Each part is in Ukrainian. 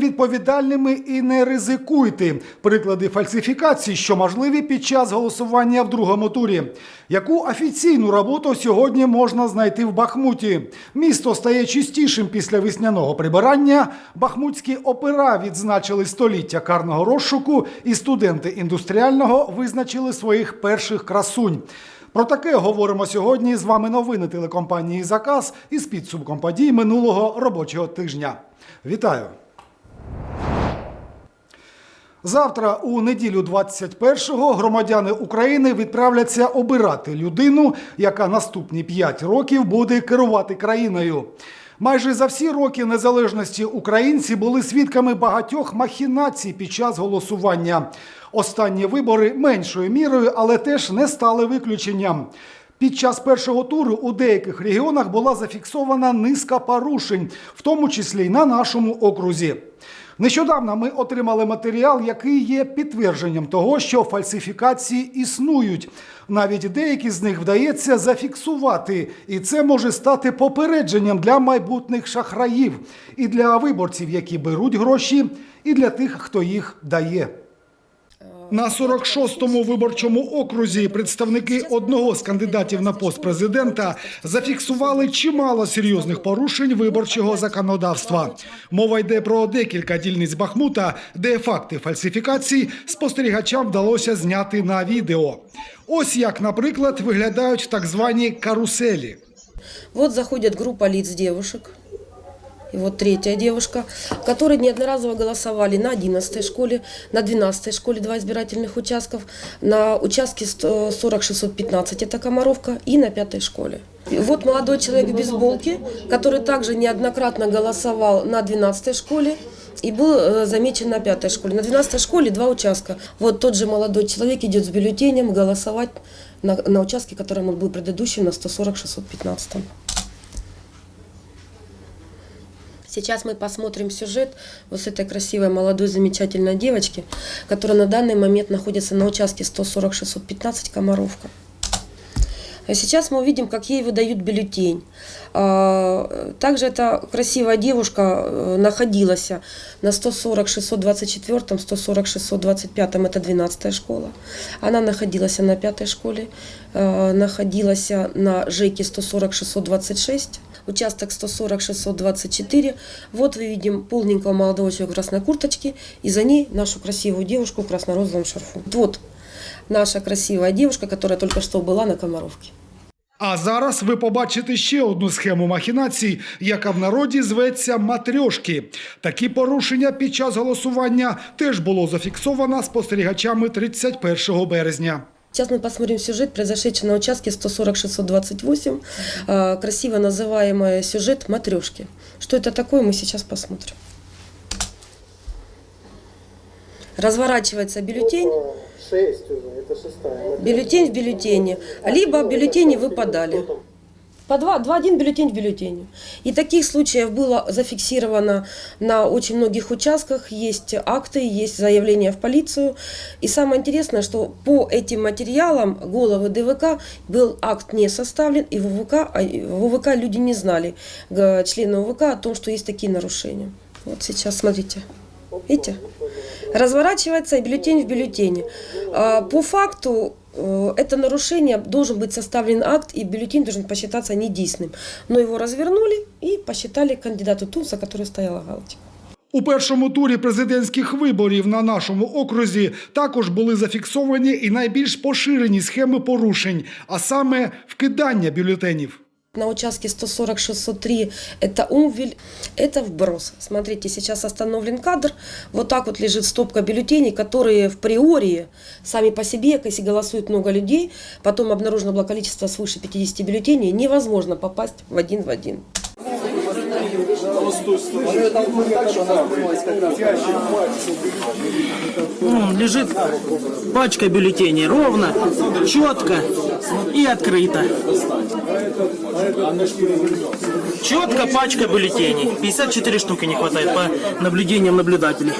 Відповідальними і не ризикуйте. Приклади фальсифікацій, що можливі під час голосування в другому турі. Яку офіційну роботу сьогодні можна знайти в Бахмуті? Місто стає чистішим після весняного прибирання. Бахмутські опера відзначили століття карного розшуку, і студенти індустріального визначили своїх перших красунь. Про таке говоримо сьогодні. З вами новини телекомпанії Заказ із підсумком подій минулого робочого тижня. Вітаю! Завтра, у неділю 21-го, громадяни України відправляться обирати людину, яка наступні 5 років буде керувати країною. Майже за всі роки незалежності українці були свідками багатьох махінацій під час голосування. Останні вибори меншою мірою, але теж не стали виключенням. Під час першого туру у деяких регіонах була зафіксована низка порушень, в тому числі й на нашому окрузі. Нещодавно ми отримали матеріал, який є підтвердженням того, що фальсифікації існують. Навіть деякі з них вдається зафіксувати, і це може стати попередженням для майбутніх шахраїв, і для виборців, які беруть гроші, і для тих, хто їх дає. На 46-му виборчому окрузі представники одного з кандидатів на пост президента зафіксували чимало серйозних порушень виборчого законодавства. Мова йде про декілька дільниць Бахмута, де факти фальсифікацій спостерігачам вдалося зняти на відео. Ось як, наприклад, виглядають так звані каруселі. Вот заходит группа лиц девушек, и вот третья девушка, которые неодноразово голосовали на 11 школе, на 12 школе, два избирательных участков, на участке 40-615, это Комаровка, и на пятой школе. Вот молодой человек в бейсболке, который также неоднократно голосовал на 12 школе, и был э, замечен на пятой школе. На 12 школе два участка. Вот тот же молодой человек идет с бюллетенем голосовать на, на участке, которым он был предыдущим, на 140-615. Сейчас мы посмотрим сюжет вот с этой красивой, молодой, замечательной девочки, которая на данный момент находится на участке 140-615 Комаровка. А сейчас мы увидим, как ей выдают бюллетень. А, Также эта красивая девушка э, находилась на 140-624, 140-625, это 12 школа. Она находилась на 5 школе, э, находилась на ЖЭКе 140-626, участок 140-624. Вот мы видим полненького молодого человека в красной курточке, и за ней нашу красивую девушку в красно-розовом шарфу. Вот наша красивая девушка, которая только что была на Комаровке. А зараз ви побачите ще одну схему махінацій, яка в народі зветься матрьошки. Такі порушення під час голосування теж було зафіксовано спостерігачами 31 березня. Сейчас мы посмотрим сюжет, произошедший на участке 140-628, э, красиво называемый сюжет матрешки. Что это такое, мы сейчас посмотрим. Разворачивается бюллетень, Шесть уже, это шестая. бюллетень в бюллетене, либо бюллетени выпадали. По два, два один бюллетень в бюллетене. И таких случаев было зафиксировано на очень многих участках. Есть акты, есть заявления в полицию. И самое интересное, что по этим материалам головы ДВК был акт не составлен, и в УВК, а в УВК люди не знали, г- члены УВК, о том, что есть такие нарушения. Вот сейчас смотрите. Видите? Разворачивается и бюллетень в бюллетене. А, По факту э, это нарушение должен быть составлен акт, и бюллетень должен посчитаться недейственным. Но его развернули и посчитали кандидату ту, за которой стояла галочка. У першому турі президентських виборів на нашому окрузі також були зафіксовані і найбільш поширені схеми порушень, а саме вкидання бюлетенів. На участке 140-603 это умвель, это вброс. Смотрите, сейчас остановлен кадр. Вот так вот лежит стопка бюллетеней, которые в приори сами по себе, если голосует много людей, потом обнаружено было количество свыше 50 бюллетеней, невозможно попасть в один в один. Вон лежит пачка бюллетеней ровно, четко и открыто. Четко пачка бюллетеней. 54 штуки не хватает по наблюдениям наблюдателей.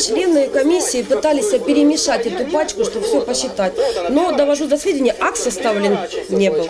Члены комиссии пытались перемешать эту пачку, чтобы все посчитать. Но, довожу до сведения, акт составлен не был.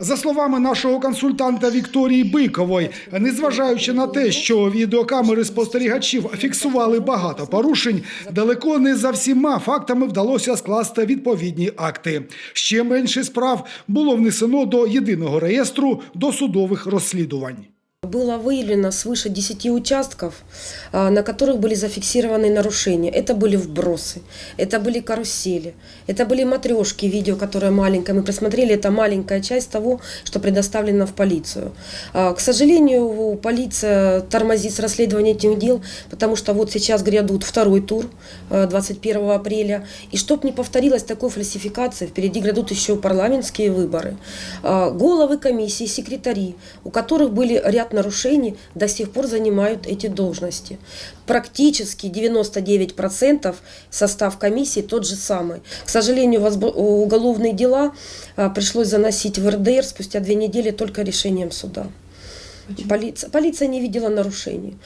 За словами нашого консультанта Вікторії Бикової, незважаючи на те, що відеокамери спостерігачів фіксували багато порушень, далеко не за всіма фактами вдалося скласти відповідні акти. Ще менше справ було внесено до єдиного реєстру досудових розслідувань. Было выявлено свыше 10 участков, а, на которых были зафиксированы нарушения. Это были вбросы, это были карусели, это были матрешки, видео, которое маленькое. Мы просмотрели, это маленькая часть того, что предоставлено в полицию. А, К сожалению, полиция тормозит с расследованием этих дел, потому что вот сейчас грядут второй тур э, 21 апреля. И чтобы не повторилась такой фальсификации, впереди грядут еще парламентские выборы. А, Головы комиссии, секретари, у которых были ряд нарушений, до сих пор занимают эти должности. Практически 99% состав комиссии тот же самый. К сожалению, уголовные дела а, пришлось заносить в РДР спустя две недели только решением суда. Полиция, полиция не видела нарушений.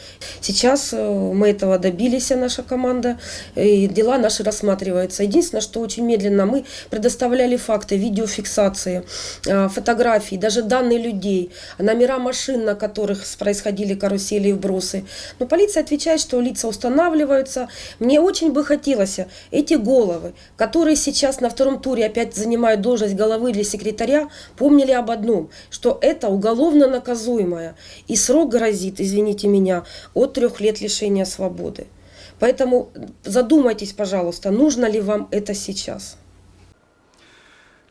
Сейчас э, мы этого добились, наша команда, и дела наши рассматриваются. Единственное, что очень медленно мы предоставляли факты, видеофиксации, э, фотографии, даже данные людей, номера машин, на которых происходили карусели и вбросы. Но полиция отвечает, что лица устанавливаются. Мне очень бы хотелось эти головы, которые сейчас на втором туре опять занимают должность головы или секретаря, помнили об одном, что это уголовно наказуемое. И срок грозит, извините меня, от трех лет лишения свободы. Поэтому задумайтесь, пожалуйста, нужно ли вам это сейчас.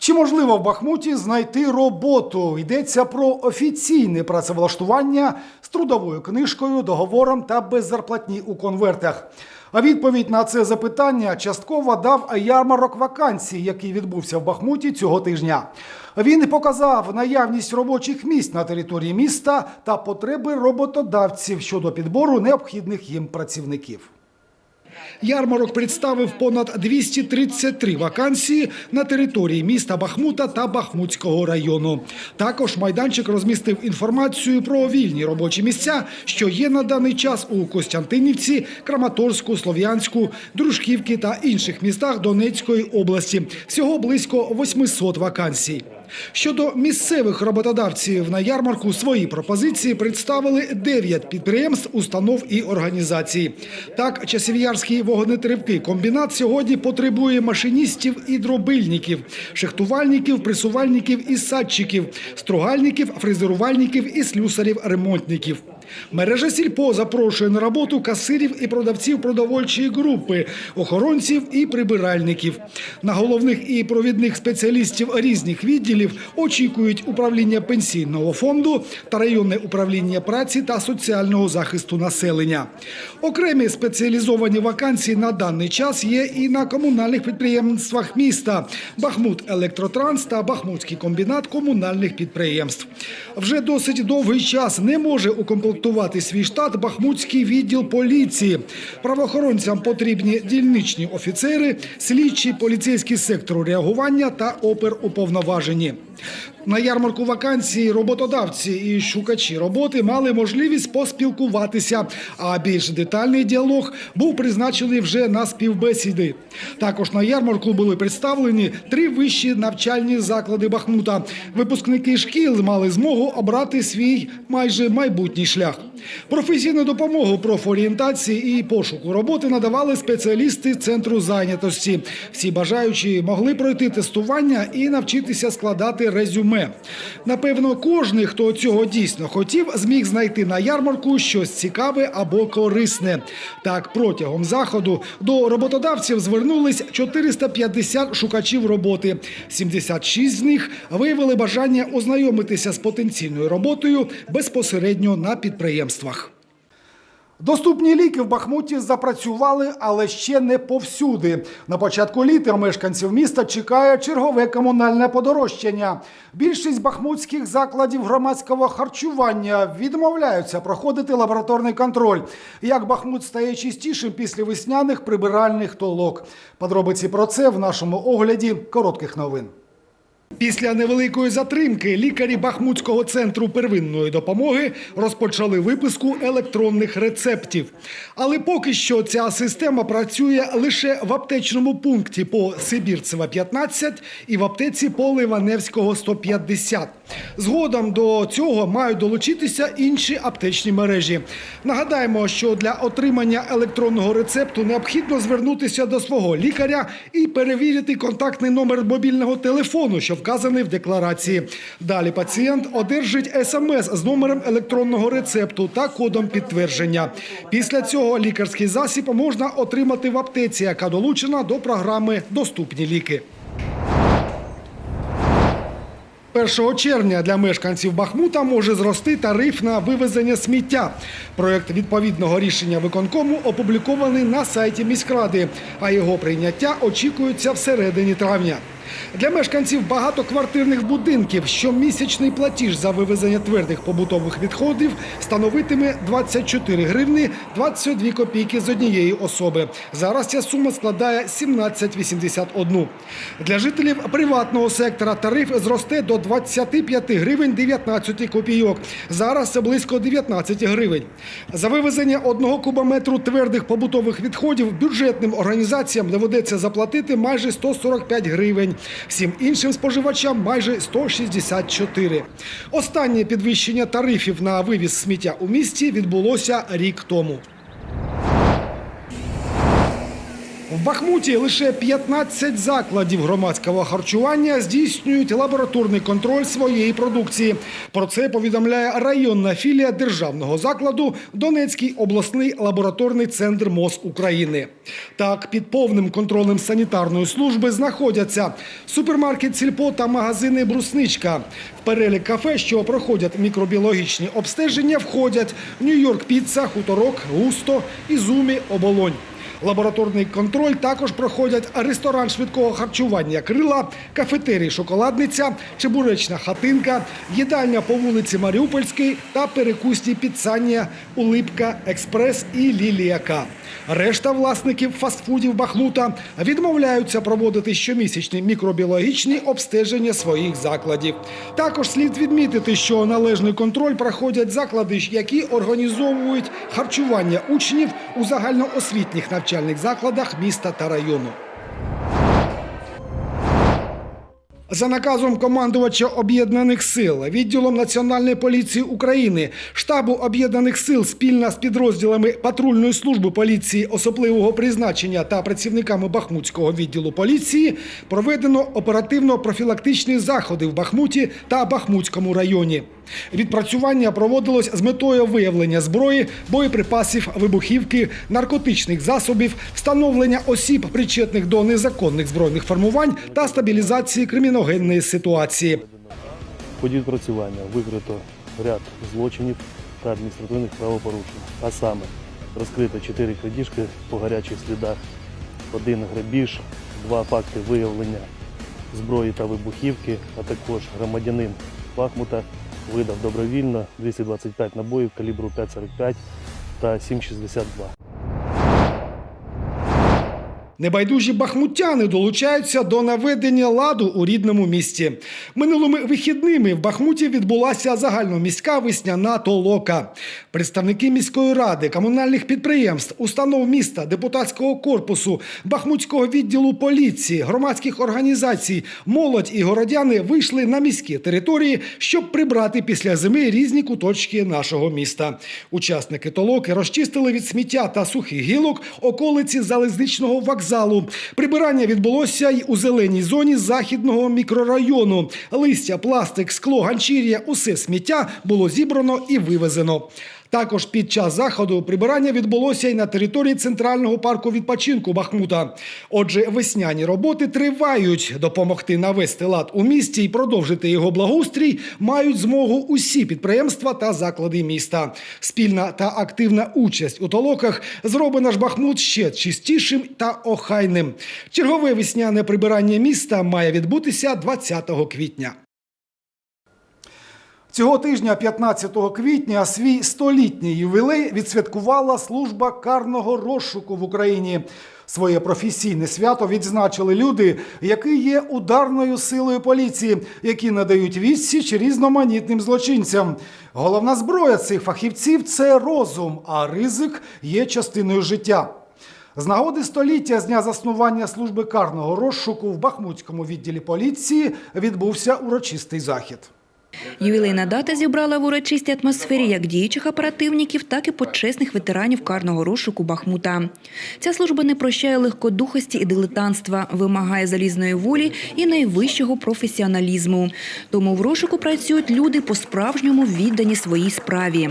Чи можливо в Бахмуті знайти роботу? Йдеться про офіційне працевлаштування з трудовою книжкою, договором та без зарплатні у конвертах. А відповідь на це запитання частково дав ярмарок вакансій, який відбувся в Бахмуті цього тижня. Він показав наявність робочих місць на території міста та потреби роботодавців щодо підбору необхідних їм працівників. Ярмарок представив понад 233 вакансії на території міста Бахмута та Бахмутського району. Також майданчик розмістив інформацію про вільні робочі місця, що є на даний час у Костянтинівці, Краматорську, Слов'янську, Дружківці та інших містах Донецької області. Всього близько 800 вакансій. Щодо місцевих роботодавців на ярмарку свої пропозиції представили 9 підприємств, установ і організацій. Так, Часів'ярський вогнетривкий комбінат сьогодні потребує машиністів і дробильників, шехтувальників, присувальників і садчиків, стругальників, фрезерувальників і слюсарів-ремонтників. Мережа Сільпо запрошує на роботу касирів і продавців продовольчої групи, охоронців і прибиральників. На головних і провідних спеціалістів різних відділів очікують управління пенсійного фонду та районне управління праці та соціального захисту населення. Окремі спеціалізовані вакансії на даний час є і на комунальних підприємствах міста Бахмут Електротранс та Бахмутський комбінат комунальних підприємств. Вже досить довгий час не може укомплектувати свій штат Бахмутський відділ поліції. Правоохоронцям потрібні дільничні офіцери, слідчі, поліцейські сектору реагування та оперуповноважені. На ярмарку вакансій роботодавці і шукачі роботи мали можливість поспілкуватися, а більш детальний діалог був призначений вже на співбесіди. Також на ярмарку були представлені три вищі навчальні заклади Бахмута. Випускники шкіл мали змогу обрати свій майже майбутній шлях. Професійну допомогу профорієнтації і пошуку роботи надавали спеціалісти центру зайнятості. Всі бажаючі могли пройти тестування і навчитися складати резюме. Напевно, кожний, хто цього дійсно хотів, зміг знайти на ярмарку щось цікаве або корисне. Так, протягом заходу до роботодавців звернулись 450 шукачів роботи. 76 з них виявили бажання ознайомитися з потенційною роботою безпосередньо на підприємствах. Доступні ліки в Бахмуті запрацювали, але ще не повсюди. На початку літа мешканців міста чекає чергове комунальне подорожчання. Більшість бахмутських закладів громадського харчування відмовляються проходити лабораторний контроль. Як Бахмут стає чистішим після весняних прибиральних толок. Подробиці про це в нашому огляді коротких новин. Після невеликої затримки лікарі Бахмутського центру первинної допомоги розпочали виписку електронних рецептів. Але поки що ця система працює лише в аптечному пункті по Сибірцева 15 і в аптеці по Ливаневського 150. Згодом до цього мають долучитися інші аптечні мережі. Нагадаємо, що для отримання електронного рецепту необхідно звернутися до свого лікаря і перевірити контактний номер мобільного телефону, що вказаний в декларації. Далі пацієнт одержить смс з номером електронного рецепту та кодом підтвердження. Після цього лікарський засіб можна отримати в аптеці, яка долучена до програми Доступні ліки. 1 червня для мешканців Бахмута може зрости тариф на вивезення сміття. Проєкт відповідного рішення виконкому опублікований на сайті міськради, а його прийняття очікується всередині травня. Для мешканців багатоквартирних будинків щомісячний платіж за вивезення твердих побутових відходів становитиме 24 гривни 22 копійки з однієї особи. Зараз ця сума складає 17,81. Для жителів приватного сектора тариф зросте до 25 гривень 19 копійок. Зараз це близько 19 гривень. За вивезення одного кубометру твердих побутових відходів бюджетним організаціям доведеться заплатити майже 145 гривень. Всім іншим споживачам майже 164. Останнє підвищення тарифів на вивіз сміття у місті відбулося рік тому. В Бахмуті лише 15 закладів громадського харчування здійснюють лабораторний контроль своєї продукції. Про це повідомляє районна філія державного закладу Донецький обласний лабораторний центр МОЗ України. Так, під повним контролем санітарної служби знаходяться супермаркет Сільпо та магазини Брусничка. В перелік кафе, що проходять мікробіологічні обстеження, входять Нью-Йорк Піца, Хуторок, Густо, Ізумі, Оболонь. Лабораторний контроль також проходять ресторан швидкого харчування Крила, кафетерій Шоколадниця, Чебуречна хатинка, їдальня по вулиці Маріупольській та перекусні підсання Улипка, Експрес і Лілія К. Решта власників фастфудів Бахмута відмовляються проводити щомісячні мікробіологічні обстеження своїх закладів. Також слід відмітити, що належний контроль проходять заклади, які організовують харчування учнів у загальноосвітніх навчальних закладах міста та району. За наказом командувача об'єднаних сил, відділом Національної поліції України, штабу об'єднаних сил спільно з підрозділами патрульної служби поліції особливого призначення та працівниками Бахмутського відділу поліції проведено оперативно-профілактичні заходи в Бахмуті та Бахмутському районі. Відпрацювання проводилось з метою виявлення зброї, боєприпасів, вибухівки, наркотичних засобів, встановлення осіб, причетних до незаконних збройних формувань та стабілізації криміногенної ситуації. Ході відпрацювання викрито ряд злочинів та адміністративних правопорушень. А саме розкрито 4 крадіжки по гарячих слідах, один грабіж, два факти виявлення зброї та вибухівки, а також громадянин Бахмута видав добровільно 225 набоїв калібру 5,45 та 7,62. Небайдужі бахмутяни долучаються до наведення ладу у рідному місті. Минулими вихідними в Бахмуті відбулася загальноміська весняна толока. Представники міської ради, комунальних підприємств, установ міста, депутатського корпусу, бахмутського відділу поліції, громадських організацій, молодь і городяни вийшли на міські території, щоб прибрати після зими різні куточки нашого міста. Учасники толоки розчистили від сміття та сухих гілок околиці залізничного вокзалу. Прибирання відбулося й у зеленій зоні західного мікрорайону. Листя, пластик, скло, ганчір'я – усе сміття було зібрано і вивезено. Також під час заходу прибирання відбулося й на території центрального парку відпочинку Бахмута. Отже, весняні роботи тривають. Допомогти навести лад у місті і продовжити його благоустрій мають змогу усі підприємства та заклади міста. Спільна та активна участь у толоках зробить наш Бахмут ще чистішим та охайним. Чергове весняне прибирання міста має відбутися 20 квітня. Цього тижня, 15 квітня, свій столітній ювілей відсвяткувала служба карного розшуку в Україні. Своє професійне свято відзначили люди, які є ударною силою поліції, які надають відсіч різноманітним злочинцям. Головна зброя цих фахівців це розум, а ризик є частиною життя. З нагоди століття з дня заснування служби карного розшуку в Бахмутському відділі поліції відбувся урочистий захід. Ювілейна дата зібрала в урочистій атмосфері як діючих оперативників, так і почесних ветеранів карного розшуку Бахмута. Ця служба не прощає легкодухості і дилетантства, вимагає залізної волі і найвищого професіоналізму. Тому в розшуку працюють люди по-справжньому віддані своїй справі.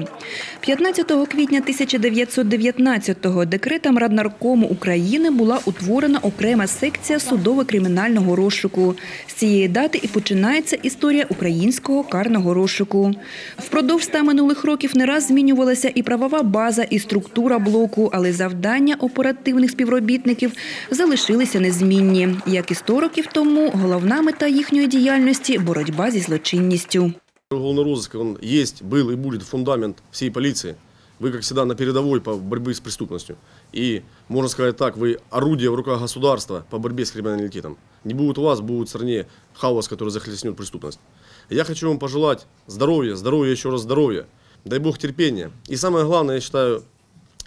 15 квітня 1919-го декретом Раднаркому України була утворена окрема секція судово-кримінального розшуку. З цієї дати і починається історія українського карного розшуку. Впродовж ста минулих років не раз змінювалася і правова база, і структура блоку, але завдання оперативних співробітників залишилися незмінні. Як і 100 років тому, головна мета їхньої діяльності боротьба зі злочинністю. Уголовный розыск, он есть, был и будет фундамент всей полиции. Вы, как всегда, на передовой по борьбе с преступностью. И, можно сказать так, вы орудие в руках государства по борьбе с криминалитетом. Не будет у вас, будет в стране хаос, который захлестнет преступность. Я хочу вам пожелать здоровья, здоровья, еще раз здоровья. Дай Бог терпения. И самое главное, я считаю,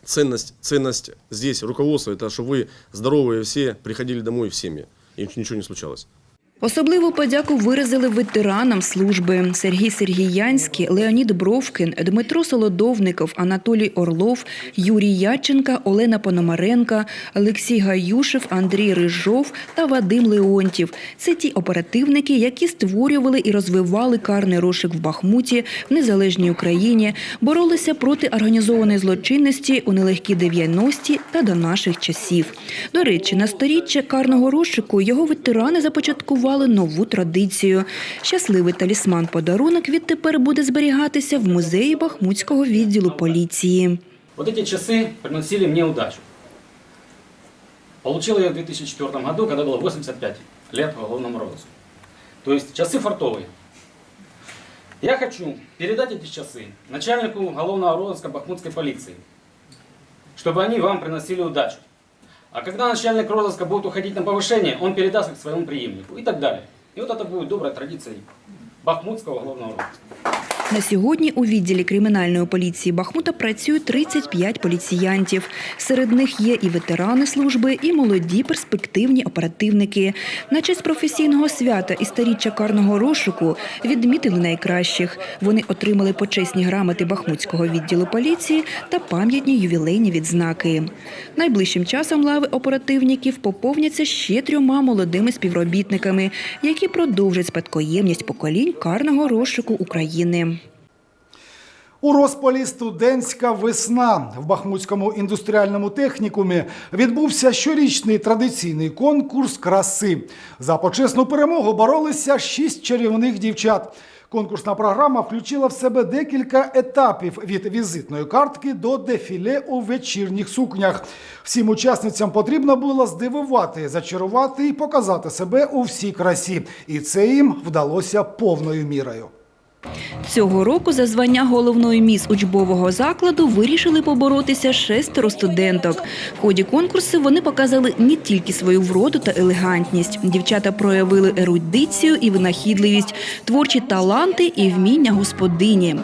ценность, ценность здесь, руководства, это что вы здоровые все приходили домой в семьи. И ничего не случалось. Особливу подяку виразили ветеранам служби Сергій Сергіянський, Леонід Бровкін, Дмитро Солодовников, Анатолій Орлов, Юрій Яченка, Олена Пономаренка, Олексій Гаюшев, Андрій Рижов та Вадим Леонтів. Це ті оперативники, які створювали і розвивали карний розшук в Бахмуті в незалежній Україні, боролися проти організованої злочинності у нелегкі 90-ті та до наших часів. До речі, на сторіччя карного розшуку його ветерани започаткували нову традицію. Щасливий талісман-подарунок відтепер буде зберігатися в музеї Бахмутського відділу поліції. Вот эти часы приносили мне удачу. Получил я в 2004 году, когда было 85 лет уголовному розыску. То есть часы фартовые. Я хочу передать эти часы начальнику уголовного розыска Бахмутской полиции, чтобы они вам приносили удачу. А когда начальник розыска будет уходить на повышение, он передаст их своему преемнику и так далее. И вот это будет доброй традицией Бахмутского уголовного розыска. На сьогодні у відділі кримінальної поліції Бахмута працює 35 поліціянтів. Серед них є і ветерани служби, і молоді перспективні оперативники. На честь професійного свята і старіччя карного розшуку відмітили найкращих. Вони отримали почесні грамоти Бахмутського відділу поліції та пам'ятні ювілейні відзнаки. Найближчим часом лави оперативників поповняться ще трьома молодими співробітниками, які продовжать спадкоємність поколінь карного розшуку України. У розпалі студентська весна в Бахмутському індустріальному технікумі відбувся щорічний традиційний конкурс краси. За почесну перемогу боролися шість чарівних дівчат. Конкурсна програма включила в себе декілька етапів від візитної картки до дефіле у вечірніх сукнях. Всім учасницям потрібно було здивувати, зачарувати і показати себе у всій красі. І це їм вдалося повною мірою. Цього року за звання головної міс учбового закладу вирішили поборотися шестеро студенток. В ході конкурсу вони показали не тільки свою вроду та елегантність. Дівчата проявили ерудицію і винахідливість, творчі таланти і вміння господині.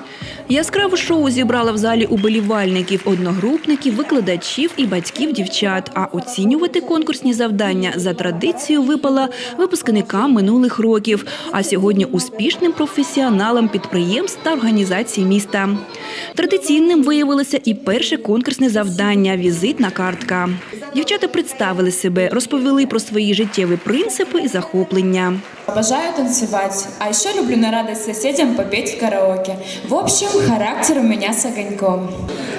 Яскраве шоу зібрала в залі уболівальників, одногрупників, викладачів і батьків дівчат. А оцінювати конкурсні завдання за традицією випала випускникам минулих років, а сьогодні успішним професіоналам підприємств та організацій міста. Традиційним виявилося і перше конкурсне завдання візитна картка. Дівчата представили себе, розповіли про свої життєві принципи і захоплення. Обожаю танцевать, а еще люблю на радость соседям попеть в караоке. В общем, характер у меня с огоньком.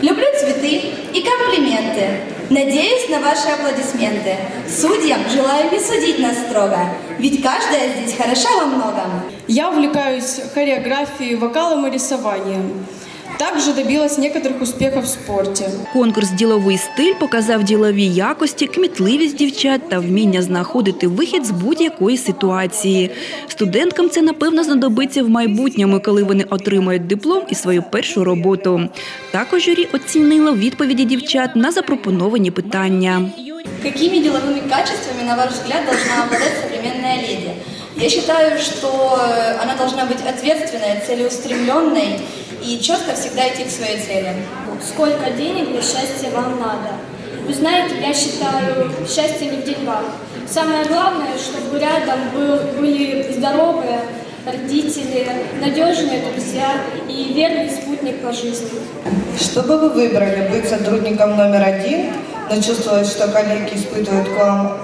Люблю цветы и комплименты. Надеюсь на ваши аплодисменты. Судьям желаю не судить нас строго, ведь каждая здесь хороша во многом. Я увлекаюсь хореографией, вокалом и рисованием. Также добилась некоторых успехов в спорте. Конкурс Діловий стиль показав ділові якості, кмітливість дівчат та вміння знаходити вихід з будь-якої ситуації. Студенткам це напевно знадобиться в майбутньому, коли вони отримають диплом і свою першу роботу. Також журі оцінило відповіді дівчат на запропоновані питання. Какими деловыми качествами, на ваш взгляд, должна обладать современная леди? Я считаю, что э, она должна быть ответственной, целеустремленной и четко всегда идти к своей цели. Сколько денег для счастья вам надо? Вы знаете, я считаю, счастье не в деньгах. Самое главное, чтобы рядом был, были здоровые родители, надежные друзья и верный спутник по жизни. Что бы вы выбрали, быть сотрудником номер один, но чувствовать, что коллеги испытывают к вам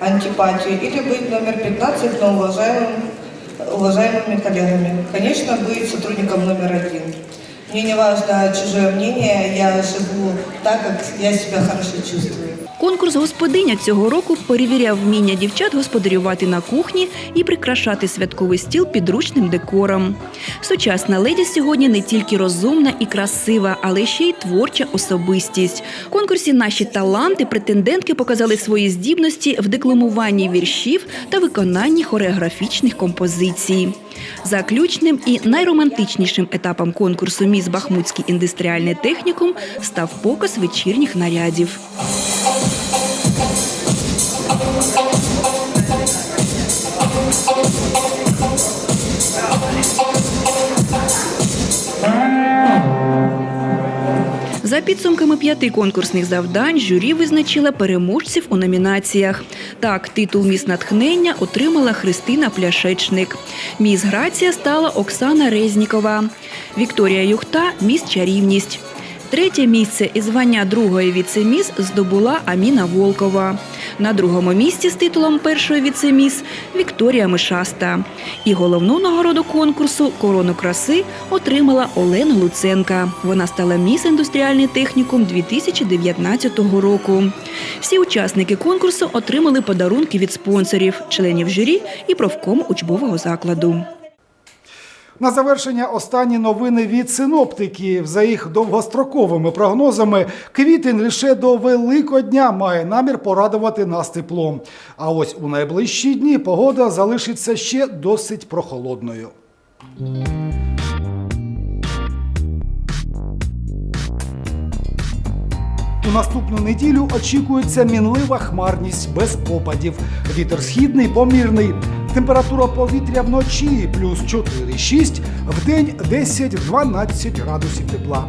антипатию, или быть номер 15, но уважаемым, уважаемыми коллегами? Конечно, быть сотрудником номер один. Мне не важно чужое мнение, я живу так, как я себя хорошо чувствую. Конкурс господиня цього року перевіряв вміння дівчат господарювати на кухні і прикрашати святковий стіл підручним декором. Сучасна леді сьогодні не тільки розумна і красива, але ще й творча особистість. В конкурсі наші таланти претендентки показали свої здібності в декламуванні віршів та виконанні хореографічних композицій. Заключним і найромантичнішим етапом конкурсу Міс Бахмутський індустріальний технікум став показ вечірніх нарядів. За підсумками п'яти конкурсних завдань журі визначила переможців у номінаціях. Так, титул міс натхнення отримала Христина Пляшечник. Міс Грація стала Оксана Резнікова. Вікторія Юхта міс Чарівність. Третє місце і звання другої віцеміс здобула Аміна Волкова. На другому місці з титулом першої віцеміс Вікторія Мишаста. І головну нагороду конкурсу Корону краси отримала Олена Луценка. Вона стала міс індустріальний технікум 2019 року. Всі учасники конкурсу отримали подарунки від спонсорів, членів журі і профкому учбового закладу. На завершення останні новини від синоптиків. За їх довгостроковими прогнозами, квітень лише до Великодня має намір порадувати нас теплом. А ось у найближчі дні погода залишиться ще досить прохолодною. У наступну неділю очікується мінлива хмарність без опадів. Вітер східний помірний. Температура повітря вночі плюс 4-6, вдень 10-12 градусів тепла.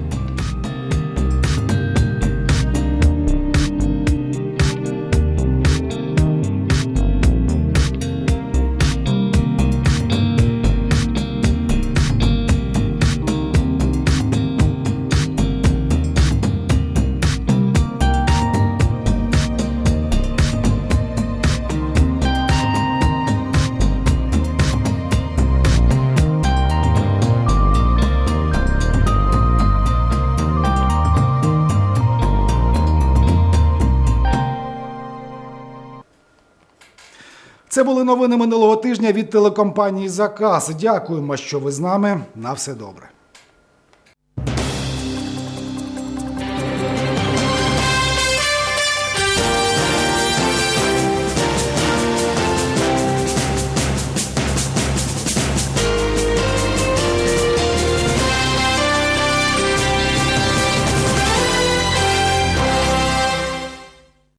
Це були новини минулого тижня від телекомпанії Заказ. Дякуємо, що ви з нами. На все добре.